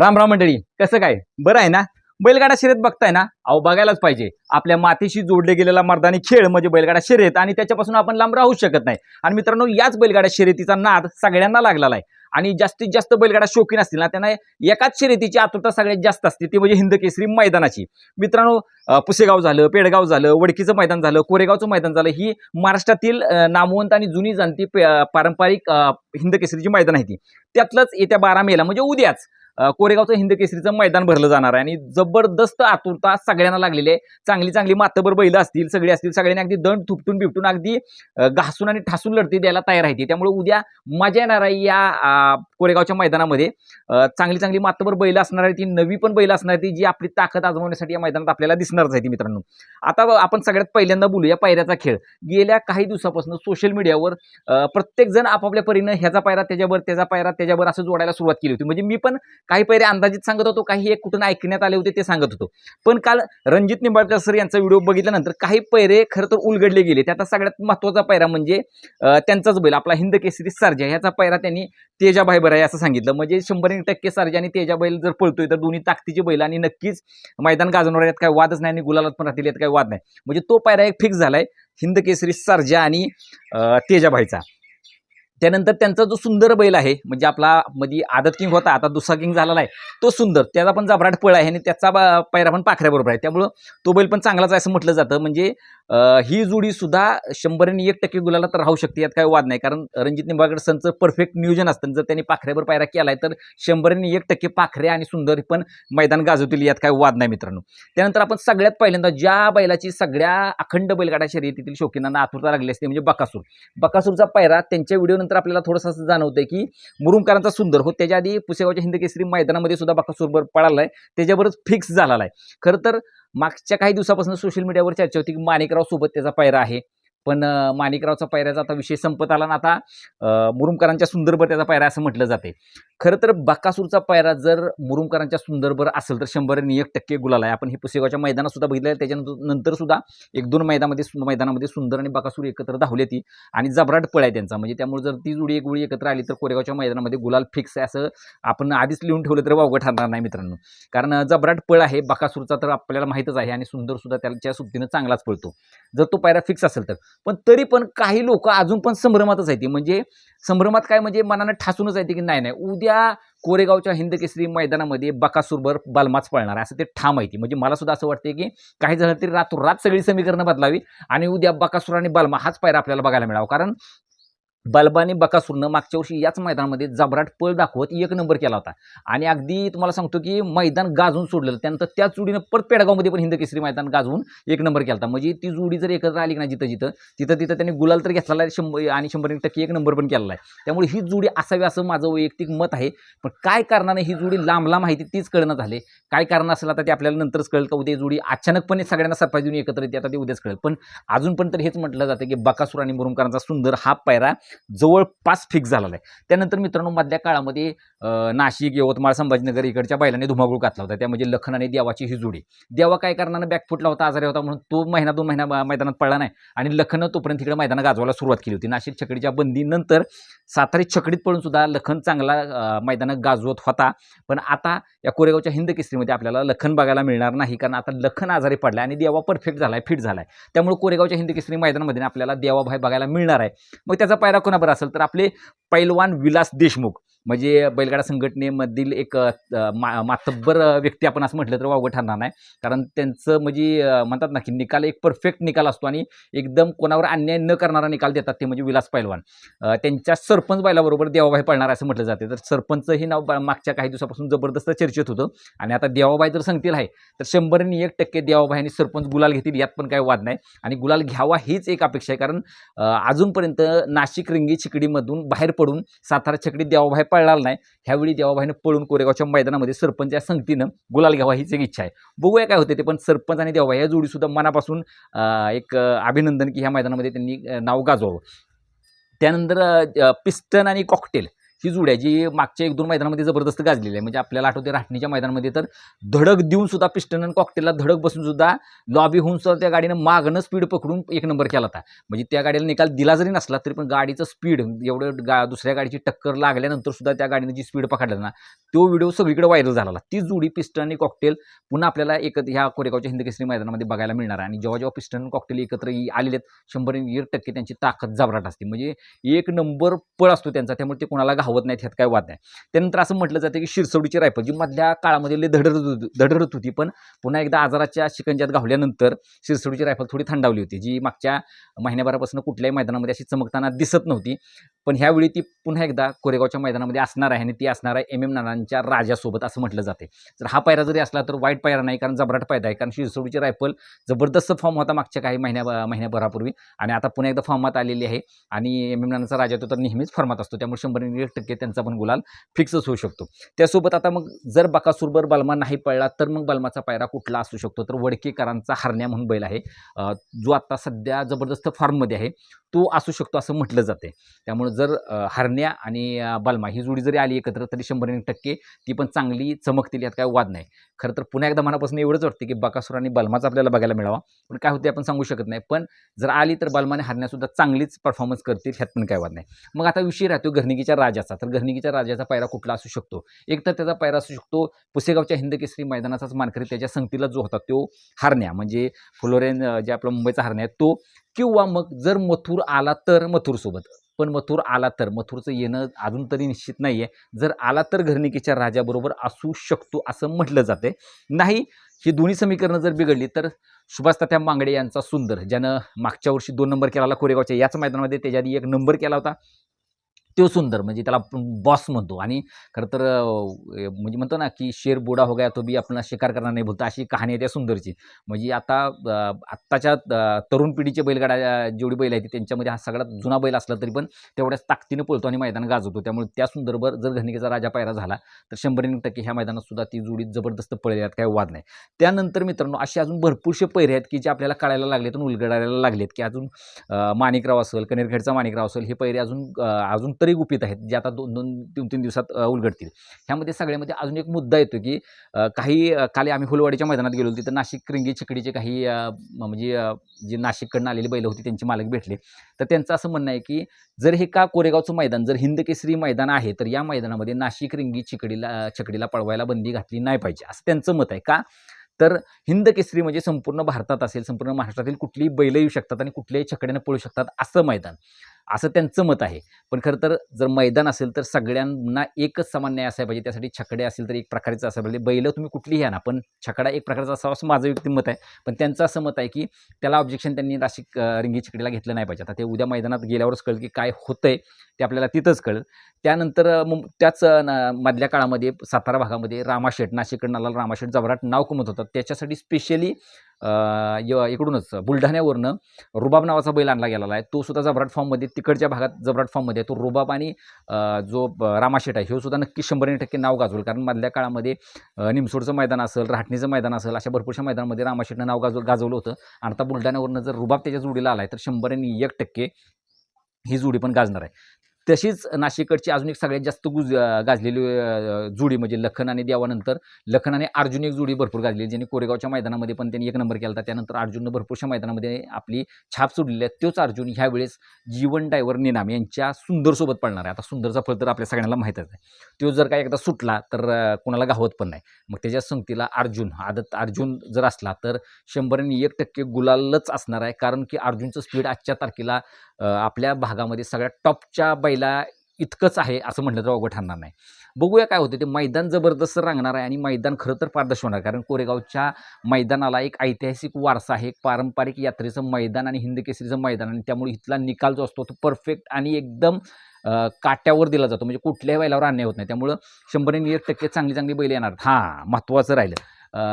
राम राम मंडळी कसं काय? बरं आहे ना? बैलगाडा शर्यत बघताय ना? अहो बघायलाच पाहिजे. आपल्या मातीशी जोडले गेलेला मर्दानी खेळ म्हणजे बैलगाडा शर्यत आणि त्याच्यापासून आपण लांब राहू शकत नाही. आणि मित्रांनो याच बैलगाडा शर्यतीचा नाद सगळ्यांना लागलेला आहे. आणि जास्तीत जास्त बैलगाडा शौकीन असतील ना त्यांना एकाच शर्यतीची आतुरता सगळ्यात जास्त असते. ती म्हणजे हिंदकेसरी मैदानाची. मित्रांनो पुसेगाव झालं पेडगाव झालं वडकीचं मैदान झालं कोरेगावचं मैदान झालं ही महाराष्ट्रातील नामवंत आणि जुनी जाणती पारंपरिक हिंदकेसरीची मैदान आहे ती. त्यातलंच येत्या बारा मेला म्हणजे उद्याच कोरेगावचं हिंद केसरीचं मैदान भरलं जाणार आहे. आणि जबरदस्त आतुरता सगळ्यांना लागलेली आहे. चांगली चांगली मातबर बैल असतील सगळी असतील सगळ्यांनी अगदी दंड थुपटून बिपटून अगदी घासून आणि ठासून लढती द्यायला तयार आहे ती. त्यामुळे उद्या मजा येणार आहे या कोरेगावच्या मैदानामध्ये. चांगली चांगली मातबर बैल असणार आहे ती नवी पण बैल असणार ती जी आपली ताकद आजमावण्यासाठी या मैदानात आपल्याला दिसणारच आहे ती मित्रांनो. आता आपण सगळ्यात पहिल्यांदा बोलूया पायऱ्याचा खेळ. गेल्या काही दिवसापासून सोशल मीडियावर प्रत्येक जण आपापल्या परीनं ह्याचा पायरा त्याच्यावर त्याचा पायरा त्याच्यावर असं जोडायला सुरुवात केली होती. म्हणजे मी पण काही पहिले अंदाजित सांगत होतो काही एक कुठून ऐकण्यात आले होते ते सांगत होतो. पण काल रणजित निंबाळकर सर यांचा व्हिडिओ बघितल्यानंतर काही पैरे खरं तर उलगडले गेले. त्याचा सगळ्यात महत्त्वाचा पैरा म्हणजे त्यांचाच बैल आपला हिंद केसरी सर्जा. ह्याचा पैरा त्यांनी तेजाभाई बराय असं सांगितलं. म्हणजे शंभर टक्के सरजा आणि तेजा बैल जर पळतोय तर दोन्ही ताकदीचे बैल आणि नक्कीच मैदान गाजवणार यात काही वादच नाही आणि गुलालात पण राहतील यात काही वाद नाही. म्हणजे तो पायरा एक फिक्स झालाय हिंद केसरी सरजा आणि तेजाबाईचा तेजाभाईचा त्यानंतर त्यांचा जो सुंदर बैल आहे म्हणजे आपला मध्ये आदत किंग होता आता दुसरा किंग झालेला आहे तो सुंदर त्याचा पण जबराट पळ आहे आणि त्याचा बा- पायरा पण पाखऱ्याबरोबर आहे. त्यामुळं तो बैल पण चांगलाच आहे असं म्हटलं जातं. म्हणजे ही जोडी सुद्धा शंभर आणि एक टक्के गुलाला तर राहू शकते यात काही वाद नाही. कारण रणजित निंबाळकर सनचं परफेक्ट नियोजन असतं. जर त्यांनी पाखऱ्यावर पायरा केला आहे तर शंभर आणि एक टक्के पाखऱ्या आणि सुंदर पण मैदान गाजवतील यात काही वाद नाही मित्रांनो. त्यानंतर आपण सगळ्यात पहिल्यांदा ज्या बैलाची सगळ्या अखंड बैलगाडा शर्यतीतील शौकीनांना आतुरता लागली असते म्हणजे बकासूर. बकासूरचा पायरा त्यांच्या त्यानंतर आपल्याला थोडंसं असं जाणवतंय की मुरुमकरांचा सुंदर हो त्याच्या आधी पुसेगावच्या हिंद केसरी मैदानामध्ये सुद्धा बकासूरवर पळाला आहे त्याच्यावरच फिक्स झालेला आहे. खरं तर मागच्या काही दिवसापासून सोशल मीडियावर चर्चा होती की माणिकराव सोबत त्याचा पायरा आहे. पण माणिकरावचा पायऱ्याचा आता विषय संपत आला ना आता मुरुमकरांच्या सुंदरबर त्याचा पायरा असं म्हटलं जाते. खरं तर बकासूरचा पायरा जर मुरुमकरांच्या सुंदरबर असेल तर शंभर आणि एक टक्के गुलाल आहे. आपण हे पुसेगावच्या मैदानात सुद्धा बघितलं त्याच्यानंतर नंतर सुद्धा एक दोन मैदानामध्ये सु- मैदानामध्ये सुंदर आणि बकासूर एकत्र धावली ती आणि जबराट पळ आहे त्यांचा. म्हणजे त्यामुळे जर ती जोडी एक गोळी एकत्र आली तर कोरेगावच्या मैदानामध्ये गुलाल फिक्स आहे असं आपण आधीच लिहून ठेवलं तर वावगं ठरणार नाही मित्रांनो. कारण जबराट पळ आहे बकासूरचा तर आपल्याला माहीतच आहे आणि सुंदर सुद्धा त्याच्या सुट्टीनं चांगलाच पळतो. जर तो पायरा फिक्स असेल तर. पण तरी पण काही लोक अजून पण संभ्रमातच आहे ती म्हणजे संभ्रमात काय म्हणजे मनानं ठासूनच आहे की नाही नाही. उद्या कोरेगावच्या हिंद केसरी मैदानामध्ये बकासूरभर बालमाच पळणार आहे. असं ते ठाम आहे ती म्हणजे मला सुद्धा असं वाटते की काही झालं तरी रातोरात सगळी समीकरणं बदलावी आणि उद्या बकासूर आणि बालमा हाच पायरा आपल्याला बघायला मिळावा. कारण बल्बाने बकासूरनं मागच्या वर्षी याच मैदानामध्ये जबराट पळ दाखवत एक नंबर केला होता. आणि अगदी तुम्हाला सांगतो की मैदान गाजवून सोडलेलं. त्यानंतर त्याच जोडीनं परत पेडगावमध्ये पण हिंद केसरी मैदान गाजवून एक नंबर केला होता. म्हणजे ती जोडी जर एकत्र आली की जिथं जिथं तिथं तिथं त्यांनी गुलाल तर घेतलेला आहे शंभर आणि शंभर टक्के एक नंबर पण केलेला आहे. त्यामुळे ही जोडी असावी असं माझं वैयक्तिक मत आहे. पण काय कारणाने ही जोडी लांब लांब माहिती तीच कळणं झाले. काय कारण असेल आता ते आपल्याला नंतरच कळेल का? उद्या जोडी अचानकपणे सगळ्यांना सरप्राईज देऊन एकत्र येते आता ते उद्याच कळेल. पण अजून पण तर हेच म्हटलं जातं की बकासूर आणि मुरुमकरांचा सुंदर हा पायरा जवळपास फिक्स झालेला आहे. त्यानंतर मित्रांनो मधल्या काळामध्ये नाशिक यवतमाळ संभाजीनगर इकडच्या बैलाने धुमाकूळ घातला होता. त्यामध्ये लखन आणि देवाची ही जोडी. देवा काय कारणानं बॅकफुटला होता आजारी होता म्हणून तो महिना दोन महिना मैदानात पडला नाही. आणि लखन तोपर्यंत इकडे मैदानात गाजवायला सुरुवात केली होती. नाशिक छकडीच्या बंदीनंतर सातारी छकडीत पडून सुद्धा लखन चांगला मैदानात गाजवत होता. पण आता या कोरेगावच्या हिंद केसरीमध्ये आपल्याला लखन बघायला मिळणार नाही. कारण आता लखन आजारी पडला आणि देवा परफेक्ट झालाय फिट झालाय. त्यामुळे कोरेगावच्या हिंद केसरी मैदानामध्ये आपल्याला देवाभाई बघायला मिळणार आहे. मग त्याचा पायरा कोणाबरोबर असेल तर आपले पैलवान विलास देशमुख. म्हणजे बैलगाडा संघटनेमधील एक मा मातब्बर व्यक्ती आपण असं म्हटलं तर वावगं ठरणार नाही. कारण त्यांचं म्हणजे म्हणतात ना की निकाल एक परफेक्ट निकाल असतो आणि एकदम कोणावर अन्याय न करणारा निकाल देतात ते म्हणजे विलास पैलवान. त्यांच्या सरपंच बैलाबरोबर देवाबाई पळणार असं म्हटलं जाते. तर सरपंच हे नाव बा- मागच्या काही दिवसापासून जबरदस्त चर्चेत होतं. आणि आता देवाबाई जर सांगतील आहे तर शंभर आणि एक टक्के देवाबाई आणि सरपंच गुलाल घेतील यात पण काही वाद नाही. आणि गुलाल घ्यावा हीच एक अपेक्षा आहे. कारण अजूनपर्यंत नाशिक रिंगी चिकडीमधून बाहेर पडून सातारा छकडी देवाबाई पळणार नाही. ह्यावेळी देवाबाईनं पळून कोरेगावच्या मैदानामध्ये सरपंच या संगतीनं गुलाल घ्यावा हीच एक इच्छा आहे. बघूया काय होते ते पण सरपंच आणि देवाबाई या जोडीसुद्धा मनापासून एक अभिनंदन की ह्या मैदानामध्ये त्यांनी नाव गाजवावं. त्यानंतर पिस्टन आणि कॉकटेल. ही जुड आहे जी मागच्या एक दोन मैदानामध्ये जबरदस्त गाजलेली आहे. म्हणजे आपल्याला आठवते राठणीच्या मैदानामध्ये तर धडक देऊन सुद्धा पिस्टन आणि कॉकटेलला धडक बसून सुद्धा लॉबी होऊन सुद्धा त्या गाडीनं मागणं स्पीड पकडून एक नंबर केला होता. म्हणजे त्या गाडीला निकाल दिला जरी नसला तरी पण गाडीचं स्पीड एवढं गा दुसऱ्या गाडीची टक्कर लागल्यानंतर सुद्धा त्या गाडीनं जी स्पीड पकडला ना तो व्हिडिओ सगळीकडे व्हायरल झाला ती जुडी पिस्टन आणि कॉकटेल पुन्हा आपल्याला एक ह्या कोरेगावच्या हिंदकेसरी मैदानामध्ये बघायला मिळणार आहे. आणि जेव्हा जेव्हा पिस्टन कॉकटेल एकत्र आलेले आहेत शंभर टक्के त्यांची ताकद जबराट असते. म्हणजे एक नंबर पळ असतो त्यांचा त्यामुळे ते कोणाला धावत नाहीत ह्यात काय वाद नाही. त्यानंतर असं म्हटलं जातं की शिरसवडीची रायफल जी मधल्या काळामध्ये धडरत होती धडरत होती पण पुन्हा एकदा आजाराच्या शिकंजात घावल्यानंतर शिरसवडीची रायफल थोडी थंडावली होती जी मागच्या महिन्याभरापासून कुठल्याही मैदानामध्ये अशी चमकताना दिसत नव्हती. पण ह्यावेळी ती पुन्हा एकदा कोरेगावच्या मैदानामध्ये असणार आहे आणि ती असणार आहे एम एम नानांच्या राजासोबत असं म्हटलं जाते. जर हा पायरा जरी असला तर वाईट पायरा नाही कारण जबराट पायदा आहे. कारण शिरसोडीची रायफल जबरदस्त फॉर्म होता मागच्या काही महिन्या महिन्याभरापूर्वी आणि आता पुन्हा एकदा फॉर्मात आलेली आहे आणि एम एम नानाचा राजा तो तर नेहमीच फॉर्मात असतो. त्यामुळे शंभर एक टक्के त्यांचा पण गुलाल फिक्सच होऊ शकतो. त्यासोबत आता मग जर बकासूरबर बलमा नाही पडला तर मग बलमाचा पायरा कुठला असू शकतो? तर वडकेकरांचा हरण्या म्हणून बैल आहे. जो आता सध्या जबरदस्त फॉर्ममध्ये आहे. तो असू शकतो असं म्हटलं जाते त्यामुळे जर हरण्या आणि बालमा ही जोडी जरी आली एकत्र तरी शंभर टक्के ती पण चांगली चमकतील यात काय वाद नाही. खरं तर पुन्हा एकदा मनापासून एवढंच वाटते की बकासूर आणि बलमाचा आपल्याला बघायला मिळावा. पण काय होते आपण सांगू शकत नाही. पण जर आली तर बालमाने हरण्यासुद्धा चांगलीच परफॉर्मन्स करतील ह्यात पण काय वाद नाही. मग आता विषय राहतो घरणिकीच्या राजाचा. तर घरणिकीच्या राजाचा पायरा कुठला असू शकतो? एक तर त्याचा पायरा असू शकतो पुसेगावच्या हिंदकेसरी मैदानाचाच मानकरी. त्याच्या संगतीला जो होता तो हरण्या. म्हणजे फ्लोरेन जे आपला मुंबईचा हरण्या आहे तो किंवा मग जर मथुर आला तर मथुरसोबत. पण मथुर आला तर मथुरचं येणं अजून तरी निश्चित नाही आहे जर आला तर घरणिकीच्या राजाबरोबर असू शकतो असं म्हटलं जाते. नाही ही दोन्ही समीकरणं जर बिघडली तर सुभाष तात्या मांगडे यांचा सुंदर ज्यानं मागच्या वर्षी दोन नंबर केला होता कोरेगावच्या याच मैदानामध्ये त्याच्या आधी एक नंबर केला होता. तो सुंदर म्हणजे त्याला आपण बॉस म्हणतो. आणि खरं तर म्हणजे म्हणतो ना की शेर बुडा हो गया तो बी आपला शिकार करणार नाही बोलतो. अशी कहाणी आहे त्या सुंदरची. म्हणजे आता आत्ताच्या तरुण पिढीचे बैलगाडा जेवढी बैल आहेत त्यांच्यामध्ये हा सगळ्यात जुना बैल असला तरी पण तेवढ्याच ताकदीनं पळतो आणि मैदान गाजवतो. त्यामुळे त्या सुंदरवर जर घनिकेचा राजा पायरा झाला तर शंभर टक्के ह्या मैदानात सुद्धा ती जोडी जबरदस्त पळली आहेत काही वाद नाही. त्यानंतर मित्रांनो असे अजून भरपूरसे पैरे आहेत की जे आपल्याला कळायला लागलेत आणि उलगडायला लागलेत की अजून माणिकराव असेल कनेरखेडचा माणिकराव असेल हे पैरे अजून अजून तरी गुपित आहेत जे आता दोन दोन तीन तीन दिवसात उलगडतील. ह्यामध्ये सगळ्यामध्ये अजून एक मुद्दा येतो की काही अं, काल आम्ही फुलवाडीच्या मैदानात गेलो तिथं नाशिक रिंगी चिकडीचे काही म्हणजे जे नाशिककडनं आलेली बैलं होती त्यांचे मालक भेटले. तर त्यांचं असं म्हणणं आहे की जर हे का कोरेगावचं मैदान जर हिंद केसरी मैदान आहे तर या मैदानामध्ये नाशिक रिंगी चिकडीला छकडीला पळवायला बंदी घातली नाही पाहिजे असं त्यांचं मत आहे का? तर हिंद केसरी म्हणजे संपूर्ण भारतात असेल संपूर्ण महाराष्ट्रातील कुठलीही बैलं येऊ शकतात आणि कुठल्याही छकड्यानं पळू शकतात असं मैदान. असं त्यांचं मत आहे. पण खरं तर जर मैदान असेल तर सगळ्यांना एकच समान न्याय असायला पाहिजे. त्यासाठी छकडे असेल तर एक प्रकारचं असायला पाहिजे. बैलं तुम्ही कुठलीही आणा पण छकडा एक प्रकारचा असावा असं माझं व्यक्तिमत आहे. पण त्यांचं असं मत आहे की त्याला ऑब्जेक्शन त्यांनी नाशिक रिंगी छकडीला घेतलं नाही पाहिजे. आता ते उद्या मैदानात गेल्यावरच कळेल की काय होतंय ते आपल्याला तिथंच कळेल. त्यानंतर मग त्याच मधल्या काळामध्ये सातारा भागामध्ये रामाशेठ नाशिककडून आला रामाशेठ जबराट नाव कमत होतात त्याच्यासाठी स्पेशली य इकडूनच बुलढाण्यावरनं रुबाब नावाचा बैल आणला गेलेला आहे. तो सुद्धा जबराट फॉर्ममध्ये तिकडच्या भागात जबराट फॉर्ममध्ये आहे. तो रुबाब आणि जो रामाशेट रामाशेठ आहे हे सुद्धा नक्की शंभर टक्के नाव गाजवल. कारण मधल्या काळामध्ये निमसोडचं मैदान असेल राहटणीचं मैदान असेल अशा भरपूरशा मैदानामध्ये रामाशेठनं नाव गाजव गाजवलं होतं. आणि आता बुलढाण्यावरनं जर रुबाब त्याच्या जोडीला आला आहे तर शंभर आणि एक टक्के ही जोडी पण गाजणार आहे. तशीच नाशिककडची अजून एक सगळ्यात जास्त गुज गाजलेली जोडी म्हणजे लखन आणि देवानंतर. लखन आणि अर्जुन एक जोडी भरपूर गाजली ज्यांनी कोरेगावच्या मैदानामध्ये पण त्यांनी एक नंबर केला होता. त्यानंतर अर्जुननं भरपूरशा मैदानामध्ये आपली छाप सोडलेली आहे. तोच अर्जुन ह्यावेळेस जीवन डायव्हर निनाम यांच्या सुंदरसोबत पडणार आहे. आता सुंदरचा फळ तर आपल्या सगळ्यांना माहीतच आहे. तो जर का एकदा सुटला तर कुणाला गावत पण नाही. मग त्याच्या संगतीला अर्जुन आदत अर्जुन जर असला तर शंभर आणि एक टक्के गुलालच असणार आहे. कारण की अर्जुनचं स्पीड आजच्या तारखेला आपल्या भागामध्ये सगळ्यात टॉपच्या पहिला इतकंच आहे असं म्हटलं तर अवघड ठरणार नाही. बघूया काय होतं ते मैदान जबरदस्त रांगणार आहे आणि मैदान खरं तर पारदर्शी होणार कारण कोरेगावच्या मैदानाला एक ऐतिहासिक वारसा आहे एक पारंपरिक यात्रेचं मैदान आणि हिंद केसरीचं मैदान आणि त्यामुळे इथला निकाल जो असतो तो परफेक्ट आणि एकदम काट्यावर दिला जातो. म्हणजे कुठल्याही बैलावर अन्याय होत नाही. त्यामुळं शंभर आणि एक टक्के चांगली चांगली बैल येणार. हां महत्त्वाचं राहिलं.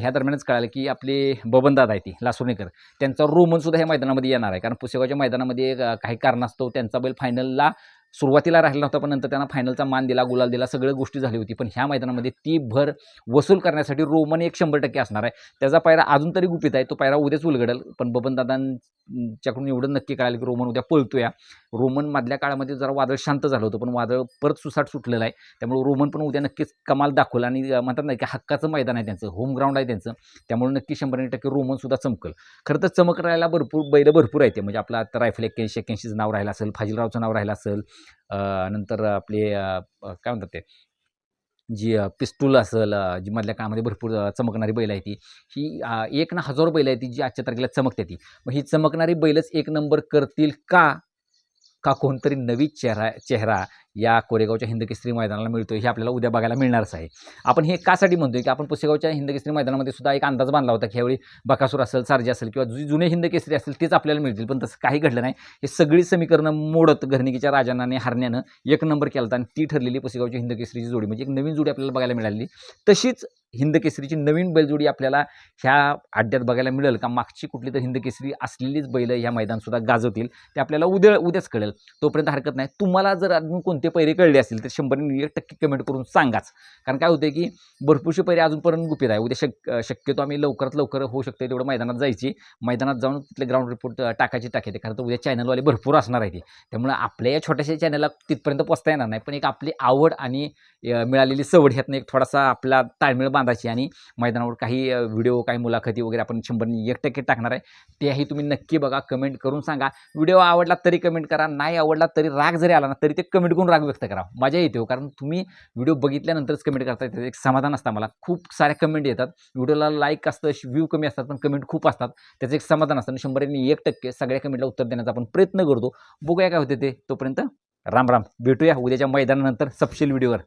ह्या दरम्यानच कळालं की आपले बबनदादा आहे ती लासुर्णेकर त्यांचा रोमनसुद्धा ह्या मैदानामध्ये येणार आहे. कारण पुसेगावच्या मैदानामध्ये काही कारणास्तव त्यांचा बैल फायनलला सुरुवातीला राहिला नव्हता पण नंतर त्यांना फायनलचा मान दिला गुलाल दिला सगळ्या गोष्टी झाली होती. पण ह्या मैदानामध्ये ती भर वसूल करण्यासाठी रोमन एक शंभर टक्के असणार आहे. त्याचा पायरा अजून तरी गुपित आहे. तो पायरा उद्याच उलगडेल पण बबन दादांच्याकडून एवढं नक्की कळालं की रोमन उद्या पळतोय. रोमन मधल्या काळामध्ये जरा वादळ शांत झालं होतं पण वादळ परत सुसाट सुटलेलं आहे. त्यामुळे रोमन पण उद्या नक्कीच कमाल दाखवलं आणि म्हणतात नाही की हक्काचं मैदान आहे त्यांचं होम ग्राउंड आहे त्यांचं. त्यामुळे नक्की शंभर टक्के रोमन सुद्धा चमकल. खरं तर चमक राहायला भरपूर बैल भरपूर आहे ते. म्हणजे आपलं आता रायफल एक्क्याऐंशी एक्क्याऐंशीचं नाव राहिलं असेल फाजीलरावचं नाव राहिलं असेल नंतर आपले काय म्हणतात ते? जी पिस्तूल असेल जी मधल्या काळामध्ये भरपूर चमकणारी बैल आहे ती ही एक ना हजारो बैल आहे ती जी आजच्या तारखेला चमकते ती. मग ही चमकणारी बैलच एक नंबर करतील का? का कोणतरी नवी चेहरा चेहरा या कोरेगावच्या हिंदकेसरी मैदानाला मिळतो हे आपल्याला उद्या बघायला मिळणारच आहे. आपण हे कासाठी म्हणतोय की आपण पुसेगावच्या हिंदकेसरी मैदानामध्ये सुद्धा एक अंदाज बांधला होता की ह्यावेळी बकासूर असेल सारजी असेल किंवा जी जुने हिंदकेसरी असेल तेच आपल्याला मिळतील पण तसं काही घडलं नाही. हे सगळी समीकरणं मोडत घरणिकीच्या राजांना आणि हरण्यानं एक नंबर केला होता आणि ती ठरलेली पुसेगावची हिंदकेसरीची जोडी म्हणजे एक नवीन जोडी आपल्याला बघायला मिळाली तशीच हिंदकेसरीची नवीन बैलजोडी आपल्याला ह्या अड्ड्यात बघायला मिळेल का? मागची कुठली तर हिंदकेसरी असलेलीच बैल ह्या मैदानसुद्धा गाजवतील. ते आपल्याला उद्या उद्याच कळेल. तोपर्यंत हरकत नाही. तुम्हाला जर अजून कोणते पैरे कळले असतील तर शंभर टक्के कमेंट करून सांगाच. कारण काय होतं की भरपूरशी पैरे अजूनपर्यंत गुपित आहे. उद्या शक शक्यतो आम्ही लवकरात लवकर होऊ शकतो तेवढं मैदानात जायची. मैदानात जाऊन तिथले ग्राउंड रिपोर्ट टाकायची टाकायचे कारण तर उद्या चॅनलवाले भरपूर असणार आहे ते. त्यामुळे आपल्या या छोट्याशा चॅनलला तिथपर्यंत पोचता येणार नाही. पण एक आपली आवड आणि मिळालेली सवड ह्यातनं एक थोडासा आपला ताळमेळ बांधायची आणि मैदानावर काही व्हिडिओ काही मुलाखती वगैरे आपण शंभर एक टक्के टाकणार आहे. तेही तुम्ही नक्की बघा कमेंट करून सांगा. व्हिडिओ आवडला तरी कमेंट करा नाही आवडला तरी राग जरी आला ना तरी ते कमेंट करून राग व्यक्त करा. मजा येते हो कारण तुम्ही व्हिडिओ बघितल्यानंतरच कमेंट करता येते. एक समाधान असतं मला खूप साऱ्या कमेंट येतात. व्हिडिओला लाईक असतं व्ह्यू कमी असतात पण कमेंट खूप असतात. त्याचं एक समाधान असतं आणि शंभर एक टक्के सगळ्या कमेंटला उत्तर देण्याचा आपण प्रयत्न करतो. बघूया काय होते ते. तोपर्यंत राम राम. भेटूया उद्याच्या मैदानानंतर सपशील व्हिडिओवर.